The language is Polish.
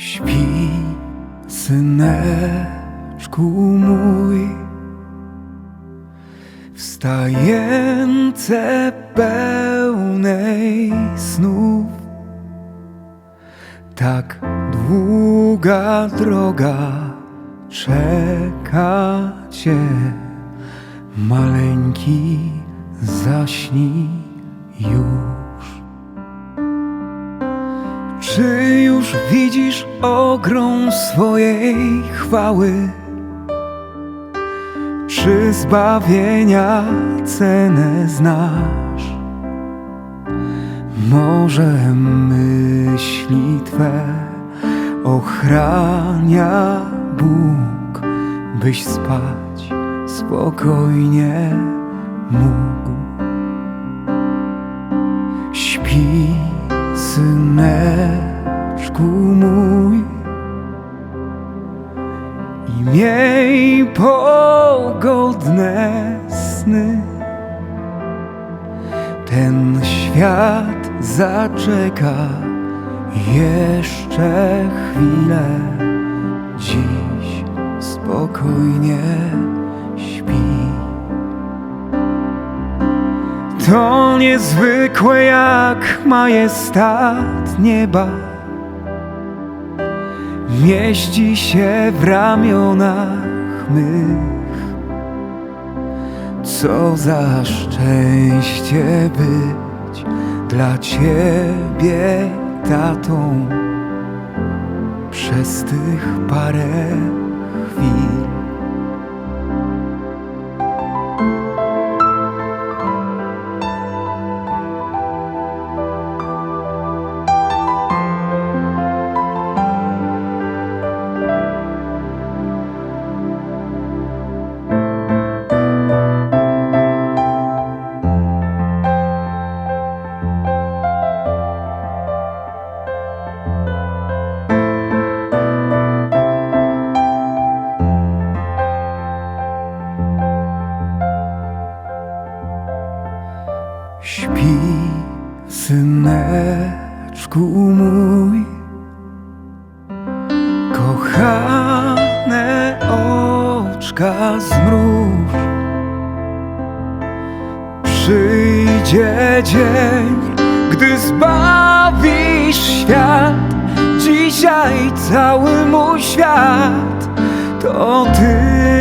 Śpi, syneczku mój, wstające pełnej snów. Tak długa droga czeka cię, maleńki, zaśnij już. Już widzisz ogrom swojej chwały? Czy zbawienia cenę znasz? Może myśli Twe ochrania Bóg, byś spać spokojnie mój, i miej pogodne sny. Ten świat zaczeka jeszcze chwilę. Dziś spokojnie śpi. To niezwykłe jak majestat nieba Mieści się w ramionach mych. Co za szczęście być dla Ciebie tatą. Przez tych parę chwil Śpi, syneczku mój, kochane oczka zmruż. Przyjdzie dzień, gdy zbawisz świat. Dzisiaj cały mój świat to Ty.